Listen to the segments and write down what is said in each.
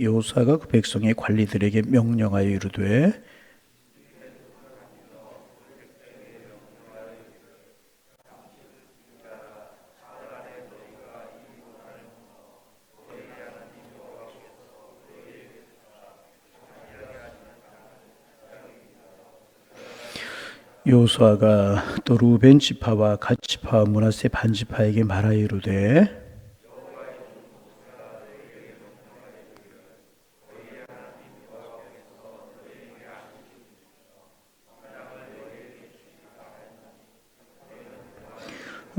여호수아가 그 백성의 관리들에게 명령하여 이르되 요수아가 또 루벤 지파와 갓 지파와 문하세 반 지파에게 말하여 이르되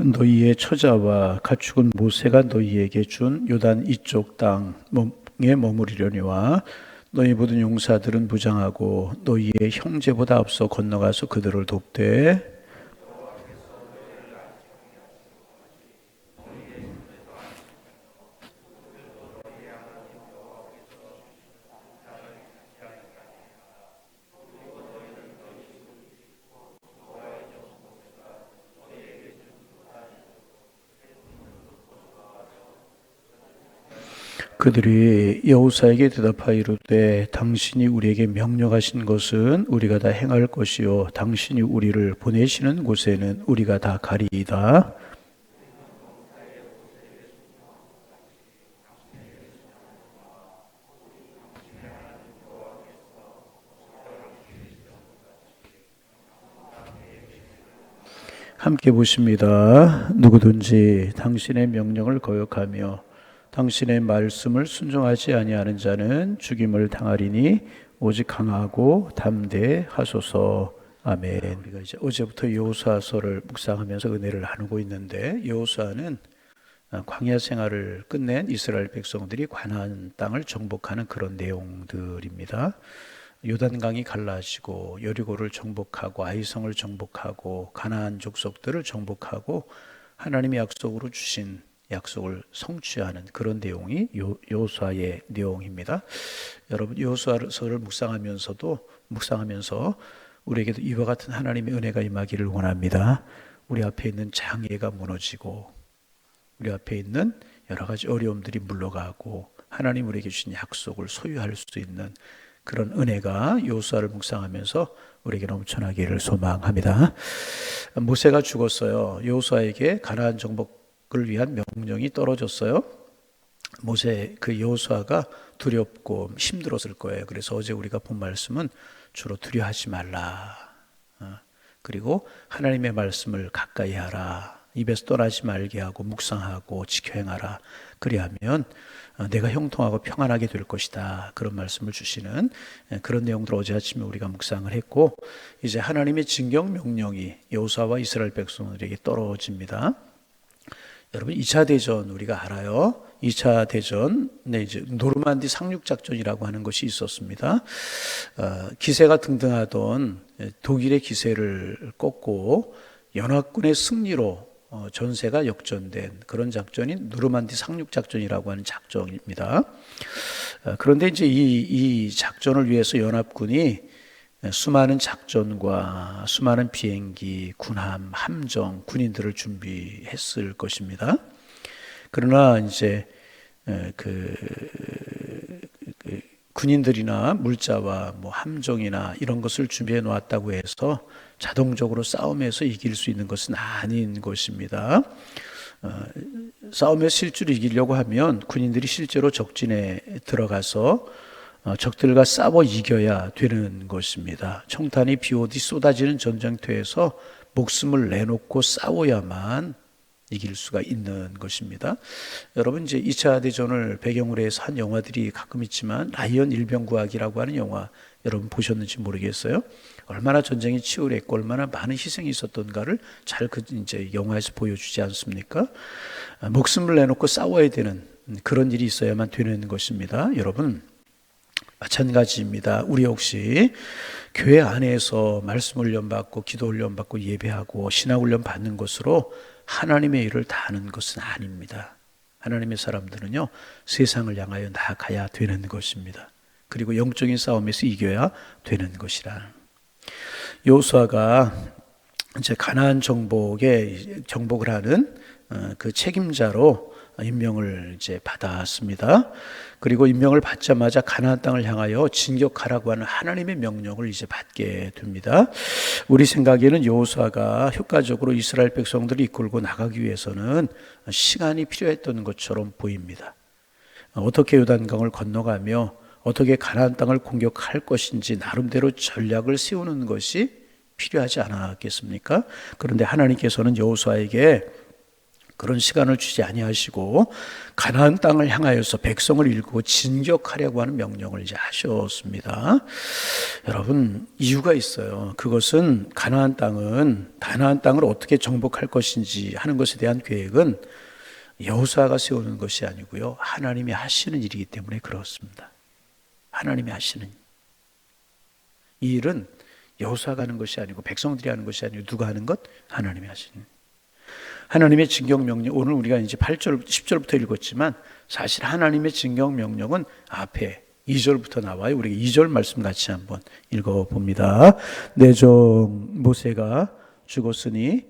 너희의 처자와 가축은 모세가 너희에게 준 요단 이쪽 땅에 머무리려니와 너희 모든 용사들은 무장하고 너희의 형제보다 앞서 건너가서 그들을 돕되 그들이 여호사에게 대답하여 이르되 당신이 우리에게 명령하신 것은 우리가 다 행할 것이요 당신이 우리를 보내시는 곳에는 우리가 다 가리이다. 함께 보십니다. 누구든지 당신의 명령을 거역하며 당신의 말씀을 순종하지 아니하는 자는 죽임을 당하리니 오직 강하고 담대하소서. 아멘. 우리가 이제 어제부터 여호수아서를 묵상하면서 은혜를 나누고 있는데 여호수아는 광야 생활을 끝낸 이스라엘 백성들이 관한 땅을 정복하는 그런 내용들입니다. 요단강이 갈라지고 여리고를 정복하고 아이성을 정복하고 가나안 족속들을 정복하고 하나님의 약속으로 주신 약속을 성취하는 그런 내용이 요, 요수아의 내용입니다. 여러분 요수아서를 묵상하면서도 묵상하면서 우리에게도 이와 같은 하나님의 은혜가 임하기를 원합니다. 우리 앞에 있는 장애가 무너지고 우리 앞에 있는 여러 가지 어려움들이 물러가고 하나님 우리에게 주신 약속을 소유할 수 있는 그런 은혜가 요수아를 묵상하면서 우리에게 넘쳐나기를 소망합니다. 모세가 죽었어요. 요수아에게 가나안 정복 을 위한 명령이 떨어졌어요. 모세 그 여호수아가 두렵고 힘들었을 거예요. 그래서 어제 우리가 본 말씀은 주로 두려하지 말라. 어, 그리고 하나님의 말씀을 가까이 하라. 입에서 떠나지 말게 하고 묵상하고 지켜 행하라. 그리하면 어, 내가 형통하고 평안하게 될 것이다. 그런 말씀을 주시는 예, 그런 내용들 어제 아침에 우리가 묵상을 했고 이제 하나님의 진경 명령이 여호수아와 이스라엘 백성들에게 떨어집니다. 여러분 2차 대전 우리가 알아요. 2차 대전, 네, 이제 노르만디 상륙 작전이라고 하는 것이 있었습니다. 어, 기세가 등등하던 독일의 기세를 꺾고 연합군의 승리로 어, 전세가 역전된 그런 작전이 노르만디 상륙 작전이라고 하는 작전입니다. 어, 그런데 이제 이, 이 작전을 위해서 연합군이 수많은 작전과 수많은 비행기, 군함, 함정, 군인들을 준비했을 것입니다. 그러나 이제 그, 그 군인들이나 물자와 뭐 함정이나 이런 것을 준비해 놓았다고 해서 자동적으로 싸움에서 이길 수 있는 것은 아닌 것입니다. 어, 싸움에서 실제로 이기려고 하면 군인들이 실제로 적진에 들어가서 어, 적들과 싸워 이겨야 되는 것입니다. 청탄이 비오디 쏟아지는 전쟁터에서 목숨을 내놓고 싸워야만 이길 수가 있는 것입니다. 여러분 이제 2차 대전을 배경으로 해서 한 영화들이 가끔 있지만 라이언 일병구하기라고 하는 영화 여러분 보셨는지 모르겠어요. 얼마나 전쟁이 치열했고 얼마나 많은 희생이 있었던가를 잘 그 이제 영화에서 보여주지 않습니까? 아, 목숨을 내놓고 싸워야 되는 그런 일이 있어야만 되는 것입니다. 여러분 마찬가지입니다. 우리 혹시 교회 안에서 말씀 훈련 받고 기도 훈련 받고 예배하고 신학 훈련 받는 것으로 하나님의 일을 다 하는 것은 아닙니다. 하나님의 사람들은요 세상을 향하여 나아가야 되는 것입니다. 그리고 영적인 싸움에서 이겨야 되는 것이라. 요수아가 이제 가나안 정복에 정복을 하는 어, 그 책임자로 임명을 이제 받았습니다. 그리고 임명을 받자마자 가나안 땅을 향하여 진격하라고 하는 하나님의 명령을 이제 받게 됩니다. 우리 생각에는 여호수아가 효과적으로 이스라엘 백성들을 이끌고 나가기 위해서는 시간이 필요했던 것처럼 보입니다. 어떻게 요단강을 건너가며 어떻게 가나안 땅을 공격할 것인지 나름대로 전략을 세우는 것이 필요하지 않았겠습니까? 그런데 하나님께서는 여호수아에게 그런 시간을 주지 아니하시고 가나안 땅을 향하여서 백성을 일구고 진격하려고 하는 명령을 이제 하셨습니다. 여러분 이유가 있어요. 그것은 가나안 땅은 가나안 땅을 어떻게 정복할 것인지 하는 것에 대한 계획은 여호수아가 세우는 것이 아니고요. 하나님이 하시는 일이기 때문에 그렇습니다. 하나님이 하시는 이 일은 여호수아가 하는 것이 아니고 백성들이 하는 것이 아니고 누가 하는 것? 하나님이 하시는 하나님의 진경 명령 오늘 우리가 이제 8절 10절부터 읽었지만 사실 하나님의 진경 명령은 앞에 2절부터 나와요. 우리 2절 말씀 같이 한번 읽어 봅니다. 내종 모세가 죽었으니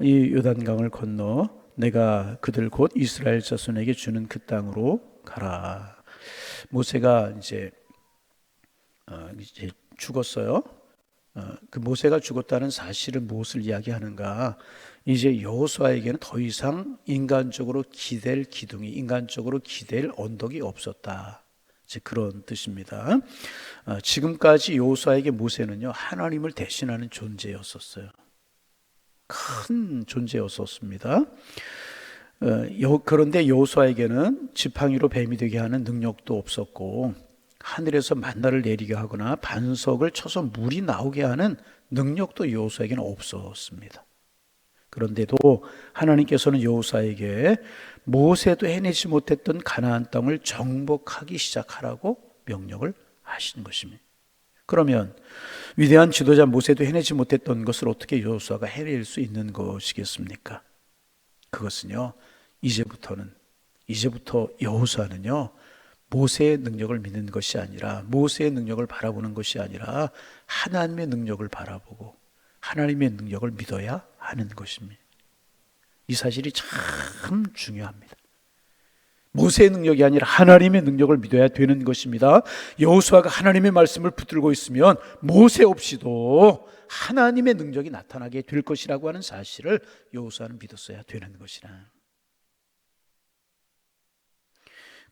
이 요단강을 건너 내가 그들 곧 이스라엘 자손에게 주는 그 땅으로 가라. 모세가 이제 어, 이제 죽었어요. 어, 그 모세가 죽었다는 사실은 무엇을 이야기하는가? 이제 여호수아에게는 더 이상 인간적으로 기댈 기둥이 인간적으로 기댈 언덕이 없었다. 이제 그런 뜻입니다. 어, 지금까지 여호수아에게 모세는요 하나님을 대신하는 존재였었어요. 큰 존재였었습니다. 어, 그런데 여호수아에게는 지팡이로 뱀이 되게 하는 능력도 없었고 하늘에서 만나를 내리게 하거나 반석을 쳐서 물이 나오게 하는 능력도 여호수아에게는 없었습니다. 그런데도 하나님께서는 여호수아에게 모세도 해내지 못했던 가나안 땅을 정복하기 시작하라고 명령을 하신 것입니다. 그러면 위대한 지도자 모세도 해내지 못했던 것을 어떻게 여호수아가 해낼 수 있는 것이겠습니까? 그것은요. 이제부터는 이제부터 여호수아는요. 모세의 능력을 믿는 것이 아니라 모세의 능력을 바라보는 것이 아니라 하나님의 능력을 바라보고 하나님의 능력을 믿어야 하는 것입니다. 이 사실이 참 중요합니다. 모세의 능력이 아니라 하나님의 능력을 믿어야 되는 것입니다. 여호수아가 하나님의 말씀을 붙들고 있으면 모세 없이도 하나님의 능력이 나타나게 될 것이라고 하는 사실을 여호수아는 믿었어야 되는 것이라.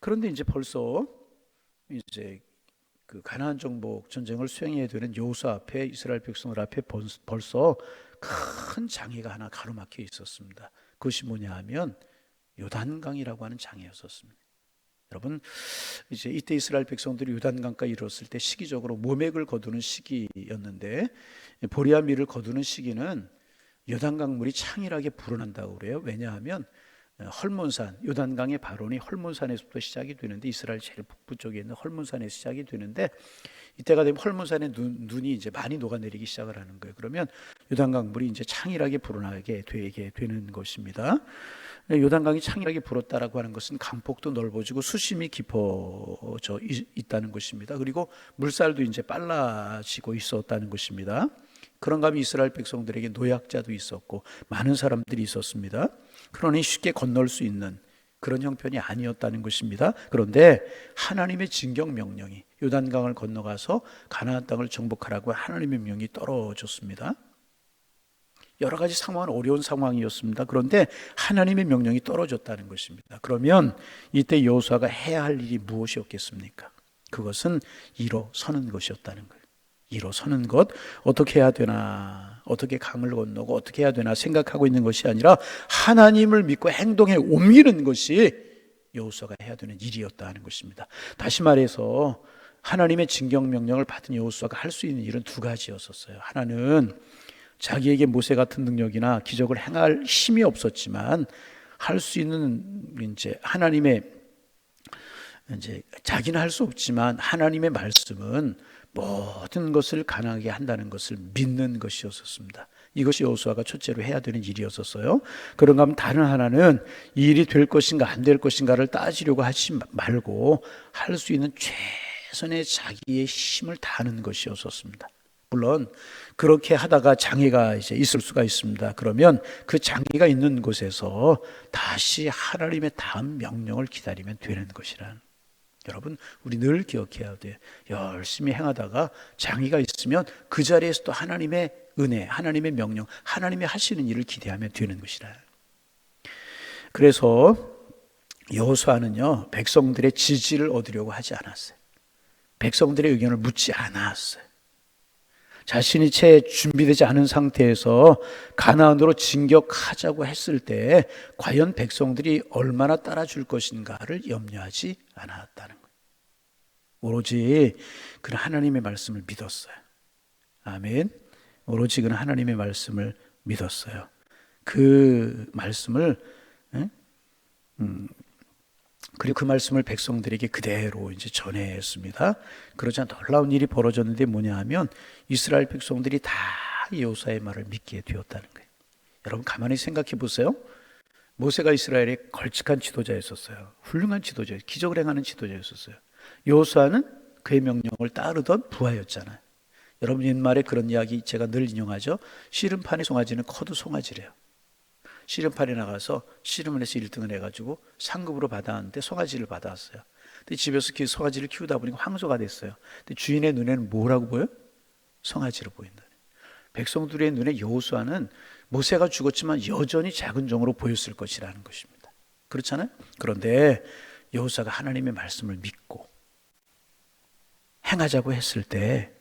그런데 이제 벌써 이제 그 가나안 정복 전쟁을 수행해야 되는 여호수 앞에 이스라엘 백성들 앞에 벌써 큰 장애가 하나 가로막혀 있었습니다. 그것이 뭐냐 하면 요단강이라고 하는 장애였었습니다. 여러분 이제 이때 이스라엘 백성들이 요단강가에 이르렀을 때 시기적으로 모맥을 거두는 시기였는데 보리아미를 거두는 시기는 요단강 물이 창일하게 불어난다고 그래요. 왜냐하면 헐몬산 요단강의 발원이 헐몬산에서부터 시작이 되는데 이스라엘 제일 북부 쪽에 있는 헐몬산에서 시작이 되는데 이때가 되면 헐몬산의 눈, 눈이 이제 많이 녹아내리기 시작을 하는 거예요. 그러면 요단강 물이 이제 창일하게 불어나게 되게 되는 것입니다. 요단강이 창일하게 불었다라고 하는 것은 강폭도 넓어지고 수심이 깊어져 있다는 것입니다. 그리고 물살도 이제 빨라지고 있었다는 것입니다. 그런가 하면 이스라엘 백성들에게 노약자도 있었고 많은 사람들이 있었습니다. 그러니 쉽게 건널 수 있는 그런 형편이 아니었다는 것입니다. 그런데 하나님의 진경 명령이 요단강을 건너가서 가나안 땅을 정복하라고 하나님의 명이 떨어졌습니다. 여러 가지 상황은 어려운 상황이었습니다. 그런데 하나님의 명령이 떨어졌다는 것입니다. 그러면 이때 여호수아가 해야 할 일이 무엇이었겠습니까? 그것은 일어서는 것이었다는 거예요. 일어서는 것 어떻게 해야 되나 어떻게 강을 건너고 어떻게 해야 되나 생각하고 있는 것이 아니라 하나님을 믿고 행동에 옮기는 것이 여호수아가 해야 되는 일이었다 하는 것입니다. 다시 말해서 하나님의 진경 명령을 받은 여호수아가 할 수 있는 일은 두 가지였었어요. 하나는 자기에게 모세 같은 능력이나 기적을 행할 힘이 없었지만 할 수 있는 이제 하나님의 이제 자기는 할 수 없지만 하나님의 말씀은 모든 것을 가능하게 한다는 것을 믿는 것이었었습니다. 이것이 여호수아가 첫째로 해야 되는 일이었었어요. 그런가 하면 다른 하나는 이 일이 될 것인가 안 될 것인가를 따지려고 하지 말고 할 수 있는 최선의 자기의 힘을 다하는 것이었었습니다. 물론 그렇게 하다가 장애가 이제 있을 수가 있습니다. 그러면 그 장애가 있는 곳에서 다시 하나님의 다음 명령을 기다리면 되는 것이란. 여러분, 우리 늘 기억해야 돼. 열심히 행하다가 장애가 있으면 그 자리에서 또 하나님의 은혜, 하나님의 명령, 하나님이 하시는 일을 기대하면 되는 것이라. 그래서 여호수아는요 백성들의 지지를 얻으려고 하지 않았어요. 백성들의 의견을 묻지 않았어요. 자신이 채 준비되지 않은 상태에서 가나안으로 진격하자고 했을 때 과연 백성들이 얼마나 따라줄 것인가를 염려하지 않았다는 거예요. 오로지 그는 하나님의 말씀을 믿었어요. 아멘. 오로지 그는 하나님의 말씀을 믿었어요. 그 말씀을 음, 그리고 그 말씀을 백성들에게 그대로 이제 전했습니다. 그러자 놀라운 일이 벌어졌는데 뭐냐 하면 이스라엘 백성들이 다 여호사의 말을 믿게 되었다는 거예요. 여러분 가만히 생각해 보세요. 모세가 이스라엘의 걸쭉한 지도자였었어요. 훌륭한 지도자, 기적을 행하는 지도자였었어요. 여호수아는 그의 명령을 따르던 부하였잖아요. 여러분 옛말에 그런 이야기 제가 늘 인용하죠. 씨름판의 송아지는 커도 송아지래요. 씨름판에 나가서 씨름을 해서 1등을 해가지고 상급으로 받았는데 송아지를 받았어요. 근데 집에서 그 송아지를 키우다 보니까 황소가 됐어요. 근데 주인의 눈에는 뭐라고 보여? 송아지로 보인다. 백성들의 눈에 여호수아는 모세가 죽었지만 여전히 작은 종으로 보였을 것이라는 것입니다. 그렇잖아요? 그런데 여호수아가 하나님의 말씀을 믿고 행하자고 했을 때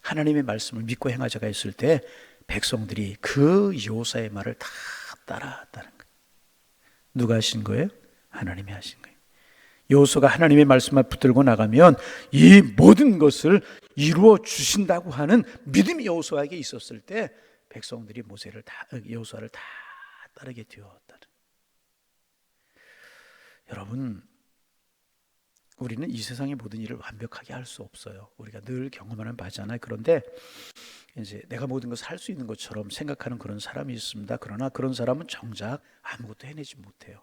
하나님의 말씀을 믿고 행하자고 했을 때 백성들이 그 여호사의 말을 다 따라왔다는 거예요. 누가 하신 거예요? 하나님이 하신 거예요. 여호수가 하나님의 말씀을 붙들고 나가면 이 모든 것을 이루어 주신다고 하는 믿음이 여호수아에게 있었을 때 백성들이 모세를 다 여호수아를 다 따르게 되었다는. 여러분 우리는 이 세상의 모든 일을 완벽하게 할 수 없어요. 우리가 늘 경험하는 바잖아요. 그런데 이제 내가 모든 것을 할 수 있는 것처럼 생각하는 그런 사람이 있습니다. 그러나 그런 사람은 정작 아무것도 해내지 못해요.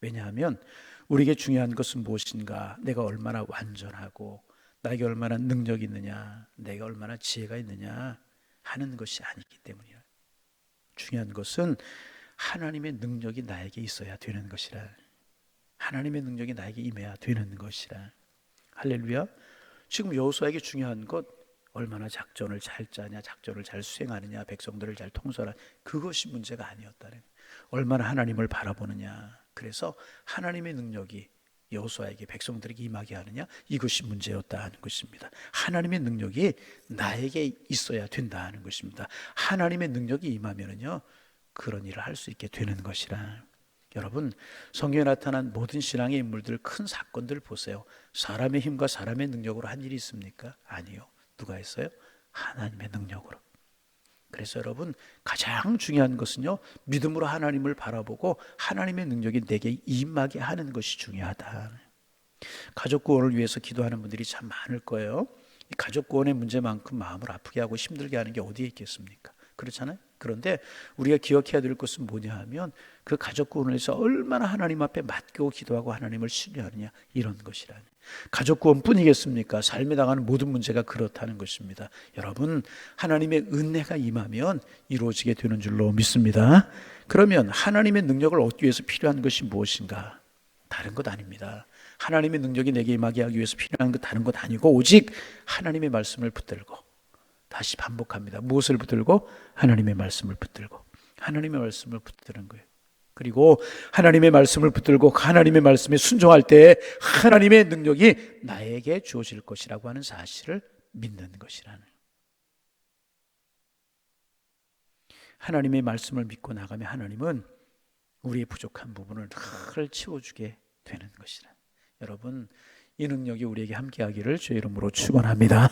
왜냐하면 우리에게 중요한 것은 무엇인가? 내가 얼마나 완전하고 나에게 얼마나 능력이 있느냐, 내가 얼마나 지혜가 있느냐 하는 것이 아니기 때문이에요. 중요한 것은 하나님의 능력이 나에게 있어야 되는 것이라. 하나님의 능력이 나에게 임해야 되는 것이라. 할렐루야. 지금 여호수아에게 중요한 것 얼마나 작전을 잘 짜냐, 작전을 잘 수행하느냐, 백성들을 잘 통솔하냐 그것이 문제가 아니었다는. 얼마나 하나님을 바라보느냐. 그래서 하나님의 능력이 여호수아에게 백성들에게 임하게 하느냐 이것이 문제였다 하는 것입니다. 하나님의 능력이 나에게 있어야 된다 하는 것입니다. 하나님의 능력이 임하면은요 그런 일을 할 수 있게 되는 것이라. 여러분 성경에 나타난 모든 신앙의 인물들 큰 사건들 보세요. 사람의 힘과 사람의 능력으로 한 일이 있습니까? 아니요. 누가 했어요? 하나님의 능력으로. 그래서 여러분 가장 중요한 것은요 믿음으로 하나님을 바라보고 하나님의 능력이 내게 임하게 하는 것이 중요하다. 가족 구원을 위해서 기도하는 분들이 참 많을 거예요. 가족 구원의 문제만큼 마음을 아프게 하고 힘들게 하는 게 어디에 있겠습니까? 그렇잖아요. 그런데 우리가 기억해야 될 것은 뭐냐 하면 그 가족 구원을 위해서 얼마나 하나님 앞에 맡기고 기도하고 하나님을 신뢰하느냐 이런 것이라니. 가족 구원뿐이겠습니까? 삶에 당하는 모든 문제가 그렇다는 것입니다. 여러분, 하나님의 은혜가 임하면 이루어지게 되는 줄로 믿습니다. 그러면 하나님의 능력을 얻기 위해서 필요한 것이 무엇인가? 다른 것 아닙니다. 하나님의 능력이 내게 임하게 하기 위해서 필요한 것 다른 것 아니고 오직 하나님의 말씀을 붙들고 다시 반복합니다. 무엇을 붙들고 하나님의 말씀을 붙들고 하나님의 말씀을 붙드는 거예요. 그리고 하나님의 말씀을 붙들고 하나님의 말씀에 순종할 때 하나님의 능력이 나에게 주어질 것이라고 하는 사실을 믿는 것이라는. 하나님의 말씀을 믿고 나가면 하나님은 우리의 부족한 부분을 늘 채워주게 되는 것이라. 여러분 이 능력이 우리에게 함께하기를 주의 이름으로 축원합니다.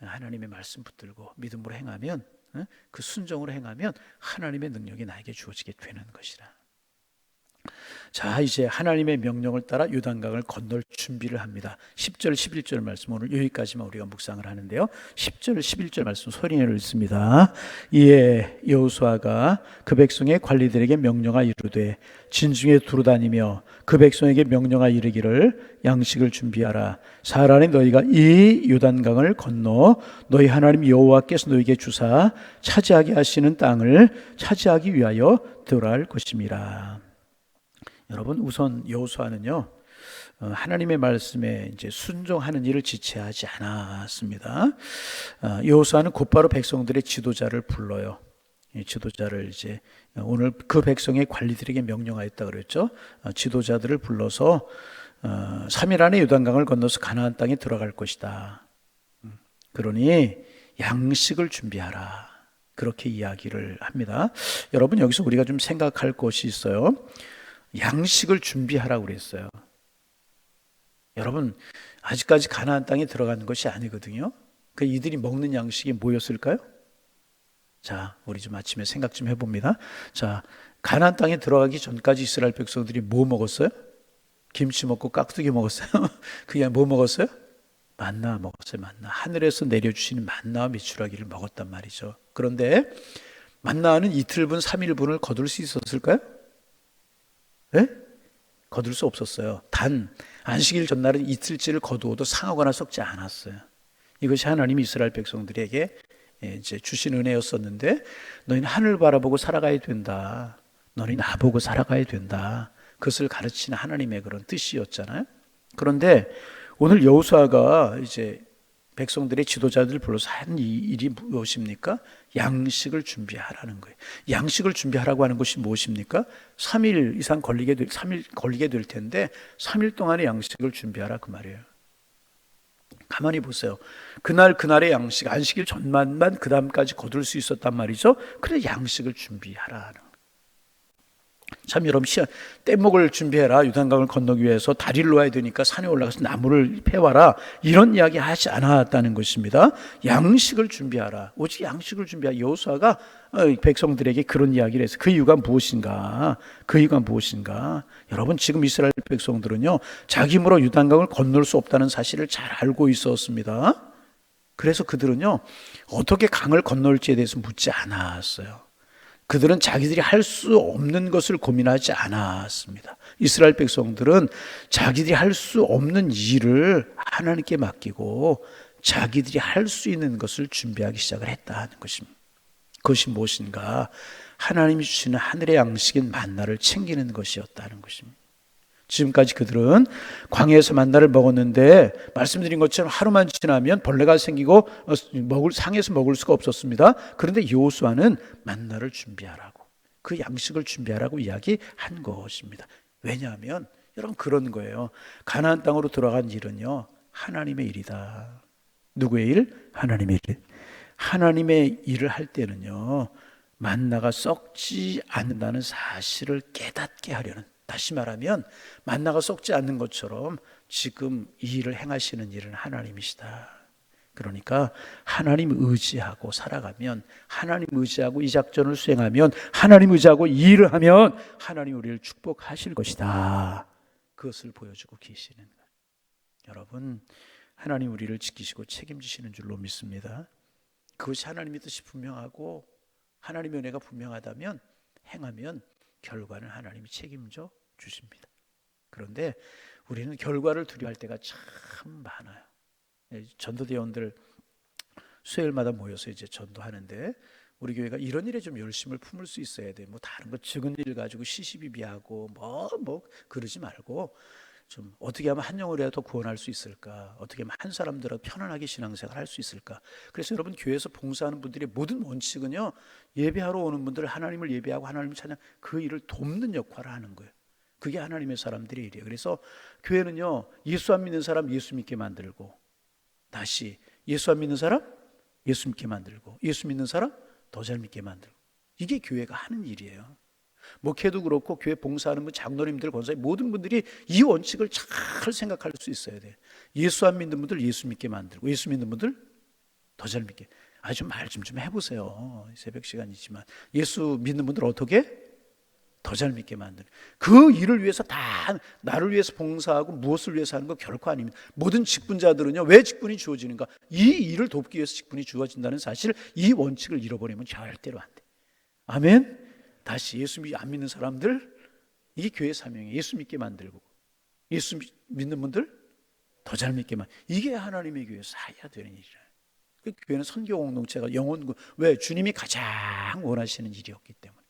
하나님의 말씀 붙들고 믿음으로 행하면 그 순종으로 행하면 하나님의 능력이 나에게 주어지게 되는 것이라. 자, 이제 하나님의 명령을 따라 요단강을 건널 준비를 합니다. 10절, 11절 말씀 오늘 여기까지만 우리가 묵상을 하는데요. 10절, 11절 말씀 소리내어 읽습니다. 이에 여호수아가 그 백성의 관리들에게 명령하 이르되 진중에 두루다니며 그 백성에게 명령하 이르기를 양식을 준비하라. 사란에 너희가 이 요단강을 건너 너희 하나님 여호와께서 너희에게 주사 차지하게 하시는 땅을 차지하기 위하여 들어갈 것임이라. 여러분 우선 여호수아는요 어, 하나님의 말씀에 이제 순종하는 일을 지체하지 않았습니다. 어, 여호수아는 곧바로 백성들의 지도자를 불러요. 지도자를 이제 오늘 그 백성의 관리들에게 명령하였다 그랬죠. 어, 지도자들을 불러서 3일 안에 요단강을 건너서 가나안 땅에 들어갈 것이다. 음, 그러니 양식을 준비하라. 그렇게 이야기를 합니다. 여러분 여기서 우리가 좀 생각할 것이 있어요. 양식을 준비하라고 그랬어요. 여러분 아직까지 가나안 땅에 들어가는 것이 아니거든요. 그 이들이 먹는 양식이 뭐였을까요? 자, 우리 좀 아침에 생각 좀 해봅니다. 자, 가나안 땅에 들어가기 전까지 이스라엘 백성들이 뭐 먹었어요? 김치 먹고 깍두기 먹었어요. 그게 뭐 먹었어요? 만나 먹었어요. 만나 하늘에서 내려주시는 만나와 미추라기를 먹었단 말이죠. 그런데 만나는 이틀분, 삼일분을 거둘 수 있었을까요? 네? 거둘 수 없었어요. 단 안식일 전날은 이틀째를 거두어도 상하거나 썩지 않았어요. 이것이 하나님 이스라엘 백성들에게 예, 이제 주신 은혜였었는데 너희는 하늘 바라보고 살아가야 된다. 너희 나보고 살아가야 된다. 그것을 가르치는 하나님의 그런 뜻이었잖아요. 그런데 오늘 여호수아가 이제 백성들의 지도자들 불러서 한 일이 무엇입니까? 양식을 준비하라는 거예요. 양식을 준비하라고 하는 것이 무엇입니까? 3일 이상 걸리게 될 3일 걸리게 될 텐데 3일 동안의 양식을 준비하라 그 말이에요. 가만히 보세요. 그날 그날의 양식 안식일 전만만 그 다음까지 거둘 수 있었단 말이죠. 그래 양식을 준비하라는 참 여러분 시간 뗏목을 준비해라. 유단강을 건너기 위해서 다리를 놓아야 되니까 산에 올라가서 나무를 패와라. 이런 이야기 하지 않았다는 것입니다. 양식을 준비하라. 오직 양식을 준비하 여호수아가 어, 백성들에게 그런 이야기를 해서 그 이유가 무엇인가? 그 이유가 무엇인가? 여러분 지금 이스라엘 백성들은요 자기 힘으로 유단강을 건널 수 없다는 사실을 잘 알고 있었습니다. 그래서 그들은요 어떻게 강을 건널지에 대해서 묻지 않았어요 그들은 자기들이 할 수 없는 것을 고민하지 않았습니다. 이스라엘 백성들은 자기들이 할 수 없는 일을 하나님께 맡기고 자기들이 할 수 있는 것을 준비하기 시작을 했다는 것입니다. 그것이 무엇인가? 하나님이 주시는 하늘의 양식인 만나를 챙기는 것이었다는 것입니다. 지금까지 그들은 광야에서 만나를 먹었는데 말씀드린 것처럼 하루만 지나면 벌레가 생기고 어, 먹을 상에서 먹을 수가 없었습니다. 그런데 여호수아는 만나를 준비하라고 그 양식을 준비하라고 이야기한 것입니다. 왜냐하면 여러분 그런 거예요. 가나안 땅으로 들어간 일은요 하나님의 일이다. 누구의 일? 하나님의 일. 하나님의 일을 할 때는요 만나가 썩지 않는다는 사실을 깨닫게 하려는 다시 말하면 만나가 썩지 않는 것처럼 지금 이 일을 행하시는 일은 하나님이시다. 그러니까 하나님 의지하고 살아가면 하나님 의지하고 이 작전을 수행하면 하나님 의지하고 이 일을 하면 하나님 우리를 축복하실 것이다. 그것을 보여주고 계시는. 여러분 하나님 우리를 지키시고 책임지시는 줄로 믿습니다. 그것이 하나님의 뜻이 분명하고 하나님의 은혜가 분명하다면 행하면 결과는 하나님이 책임져 주십니다. 그런데 우리는 결과를 두려워할 때가 참 많아요. 예, 전도대원들 수요일마다 모여서 이제 전도하는데 우리 교회가 이런 일에 좀 열심을 품을 수 있어야 돼. 뭐 다른 거 적은 일 가지고 시시비비하고 뭐뭐 뭐 그러지 말고 좀 어떻게 하면 한 영혼이라도 구원할 수 있을까? 어떻게 하면 한 사람들은 편안하게 신앙생활 할 수 있을까? 그래서 여러분 교회에서 봉사하는 분들의 모든 원칙은요 예배하러 오는 분들 하나님을 예배하고 하나님을 찬양 그 일을 돕는 역할을 하는 거예요. 그게 하나님의 사람들의 일이에요. 그래서 교회는요 예수 안 믿는 사람 예수 믿게 만들고 다시 예수 안 믿는 사람 예수 믿게 만들고 예수 믿는 사람 더 잘 믿게 만들고 이게 교회가 하는 일이에요. 목회도 그렇고 교회 봉사하는 분, 장로님들, 권사님 모든 분들이 이 원칙을 잘 생각할 수 있어야 돼. 예수 안 믿는 분들 예수 믿게 만들고 예수 믿는 분들 더 잘 믿게. 아주 말좀 좀 해보세요. 새벽 시간이지만 예수 믿는 분들 어떻게 더 잘 믿게 만드는 그 일을 위해서 다 나를 위해서 봉사하고 무엇을 위해서 하는 거 결코 아닙니다. 모든 직분자들은요 왜 직분이 주어지는가? 이 일을 돕기 위해서 직분이 주어진다는 사실 이 원칙을 잃어버리면 절대로 안 돼. 아멘. 다시 예수 안 믿는 사람들 이게 교회 사명이 예수 믿게 만들고 예수 믿는 분들 더 잘 믿게 만 이게 하나님의 교회에서 해야 되는 일이라. 그 교회는 선교 공동체가 영혼 왜 주님이 가장 원하시는 일이었기 때문에.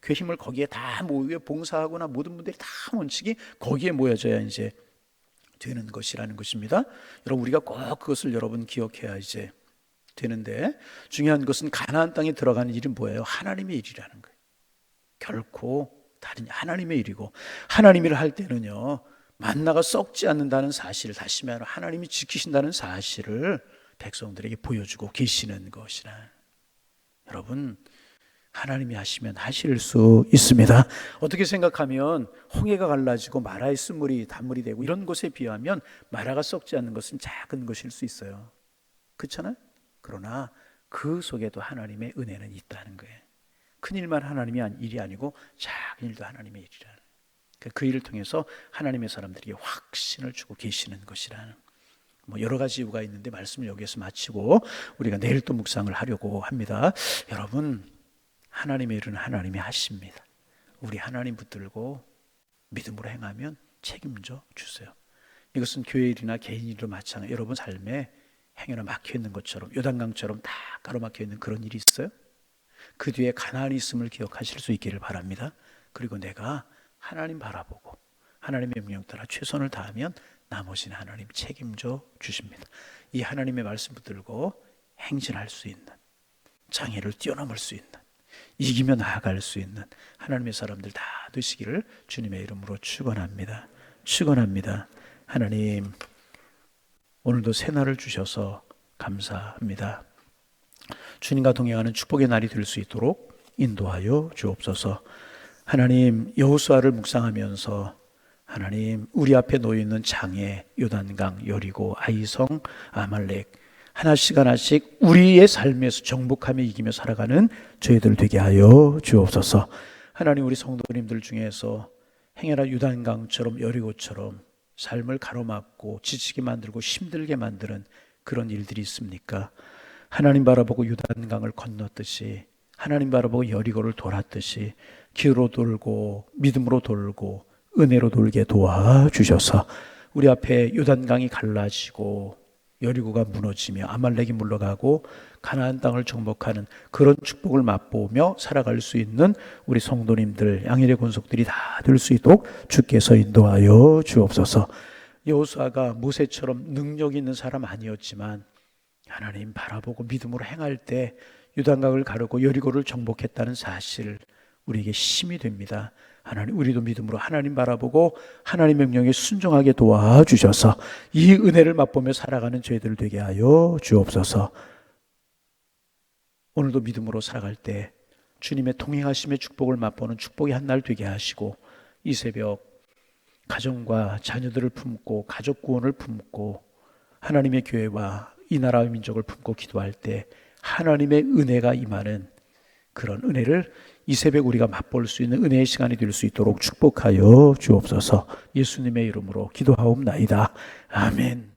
그 힘을 거기에 다 모여 봉사하거나 모든 분들이 다 원칙이 거기에 모여져야 이제 되는 것이라는 것입니다. 여러분 우리가 꼭 그것을 여러분 기억해야 이제 되는데 중요한 것은 가나안 땅에 들어가는 일은 뭐예요? 하나님의 일이라는 거예요. 결코 다른 하나님의 일이고 하나님 일을 할 때는요 만나가 썩지 않는다는 사실을 다시 말하면 하나님이 지키신다는 사실을 백성들에게 보여주고 계시는 것이라 여러분 하나님이 하시면 하실 수 있습니다. 어떻게 생각하면 홍해가 갈라지고 마라의 쓴물이 단물이 되고 이런 것에 비하면 마라가 썩지 않는 것은 작은 것일 수 있어요. 그렇잖아요? 그러나 그 속에도 하나님의 은혜는 있다는 거예요. 큰 일만 하나님이 한 일이 아니고 작은 일도 하나님의 일이라는 그 일을 통해서 하나님의 사람들에게 확신을 주고 계시는 것이라는 뭐 여러 가지 이유가 있는데 말씀을 여기에서 마치고 우리가 내일 또 묵상을 하려고 합니다. 여러분 하나님의 일은 하나님이 하십니다. 우리 하나님 붙들고 믿음으로 행하면 책임져 주세요. 이것은 교회 일이나 개인 일로 마찬가지. 여러분 삶에 행여나 막혀 있는 것처럼 요단강처럼 다 가로막혀 있는 그런 일이 있어요? 그 뒤에 가난이 있음을 기억하실 수 있기를 바랍니다. 그리고 내가 하나님 바라보고 하나님의 명령 따라 최선을 다하면 나머지는 하나님 책임져 주십니다. 이 하나님의 말씀 붙들고 행진할 수 있는 장애를 뛰어넘을 수 있는 이기며 나아갈 수 있는 하나님의 사람들 다 되시기를 주님의 이름으로 축원합니다. 축원합니다. 하나님 오늘도 새 날을 주셔서 감사합니다. 주님과 동행하는 축복의 날이 될 수 있도록 인도하여 주옵소서. 하나님 여호수아를 묵상하면서 하나님 우리 앞에 놓여 있는 장애, 요단강, 여리고, 아이성, 아말렉 하나씩 하나씩 우리의 삶에서 정복하며 이기며 살아가는 저희들 되게 하여 주옵소서. 하나님 우리 성도님들 중에서 행여나 유단강처럼 여리고처럼 삶을 가로막고 지치게 만들고 힘들게 만드는 그런 일들이 있습니까? 하나님 바라보고 유단강을 건넜듯이 하나님 바라보고 여리고를 돌았듯이 기로 돌고 믿음으로 돌고 은혜로 돌게 도와주셔서 우리 앞에 유단강이 갈라지고 여리고가 무너지며 아말렉이 물러가고 가나안 땅을 정복하는 그런 축복을 맛보며 살아갈 수 있는 우리 성도님들 양일의 권속들이 다 될 수 있도록 주께서 인도하여 주옵소서. 여호수아가 모세처럼 능력 있는 사람 아니었지만 하나님 바라보고 믿음으로 행할 때 유단강을 가르고 여리고를 정복했다는 사실 우리에게 힘이 됩니다. 하나님 우리도 믿음으로 하나님 바라보고 하나님 명령에 순종하게 도와주셔서 이 은혜를 맛보며 살아가는 저희들 되게 하여 주옵소서. 오늘도 믿음으로 살아갈 때 주님의 통행하심의 축복을 맛보는 축복의 한 날 되게 하시고 이 새벽 가정과 자녀들을 품고 가족 구원을 품고 하나님의 교회와 이 나라의 민족을 품고 기도할 때 하나님의 은혜가 임하는 그런 은혜를 이 새벽 우리가 맛볼 수 있는 은혜의 시간이 될 수 있도록 축복하여 주옵소서 예수님의 이름으로 기도하옵나이다. 아멘.